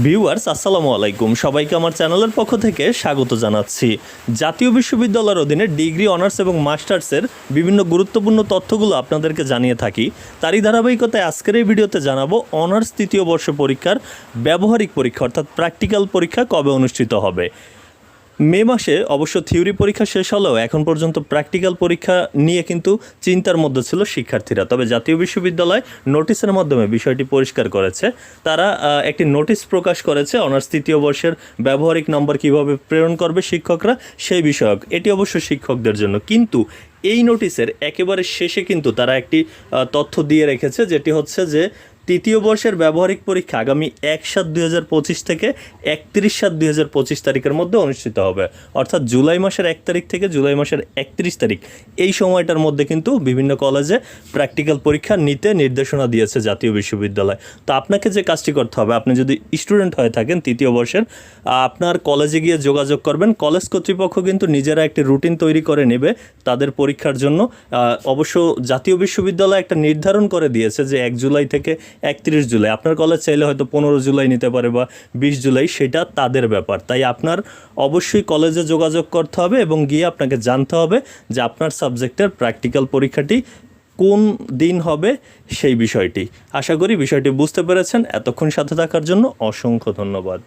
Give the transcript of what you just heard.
Viewers, আসসালামু আলাইকুম। সবাইকে আমার চ্যানেলের পক্ষ থেকে স্বাগত জানাচ্ছি। জাতীয় বিশ্ববিদ্যালয়ের অধীনে ডিগ্রি, অনার্স এবং মাস্টার্সের বিভিন্ন গুরুত্বপূর্ণ তথ্যগুলো আপনাদেরকে জানিয়ে থাকি। তারই ধারাবাহিকতায় আজকের এই ভিডিওতে জানাব অনার্স তৃতীয় বর্ষ পরীক্ষার ব্যবহারিক পরীক্ষা, অর্থাৎ প্র্যাকটিক্যাল পরীক্ষা কবে অনুষ্ঠিত হবে? মে মাসে অবশ্য থিওরি পরীক্ষা শেষ হলেও এখন পর্যন্ত প্র্যাকটিক্যাল পরীক্ষা নিয়ে কিন্তু চিন্তার মধ্যে ছিল শিক্ষার্থীরা। তবে জাতীয় বিশ্ববিদ্যালয় নোটিশের মাধ্যমে বিষয়টি পরিষ্কার করেছে। তারা একটি নোটিশ প্রকাশ করেছে, অনার্স তৃতীয় বর্ষের ব্যবহারিক নম্বর কীভাবে প্রেরণ করবে শিক্ষকরা সেই বিষয়ক। এটি অবশ্য শিক্ষকদের জন্য। কিন্তু এই নোটিশের একেবারে শেষে কিন্তু তারা একটি তথ্য দিয়ে রেখেছে, যেটি হচ্ছে যে তৃতীয় বর্ষের ব্যবহারিক পরীক্ষা আগামী এক সাত দুই হাজার পঁচিশ থেকে একত্রিশ সাত দুই হাজার পঁচিশ তারিখের মধ্যে অনুষ্ঠিত হবে। অর্থাৎ জুলাই মাসের এক তারিখ থেকে জুলাই মাসের একত্রিশ তারিখ। এই সময়টার মধ্যে কিন্তু বিভিন্ন কলেজে প্র্যাকটিক্যাল পরীক্ষা নিতে নির্দেশনা দিয়েছে জাতীয় বিশ্ববিদ্যালয়। তো আপনাকে যে কাজটি করতে হবে, আপনি যদি স্টুডেন্ট হয়ে থাকেন তৃতীয় বর্ষের, আপনার কলেজে গিয়ে যোগাযোগ করবেন। কলেজ কর্তৃপক্ষ কিন্তু নিজেরা একটি রুটিন তৈরি করে নেবে তাদের পরীক্ষার জন্য। অবশ্য জাতীয় বিশ্ববিদ্যালয় একটা নির্ধারণ করে দিয়েছে যে এক জুলাই থেকে একত্রিশ জুলাই। আপনার কলেজ চাইলে হয়তো পনেরো জুলাই নিতে পারে বা বিশ জুলাই, সেটা তাদের ব্যাপার। তাই আপনার অবশ্যই কলেজে যোগাযোগ করতে হবে এবং গিয়ে আপনাকে জানতে হবে যে আপনার সাবজেক্টের প্র্যাকটিক্যাল পরীক্ষাটি কোন দিন হবে সেই বিষয়টি। আশা করি বিষয়টি বুঝতে পেরেছেন। এতক্ষণ সাথে থাকার জন্য অসংখ্য ধন্যবাদ।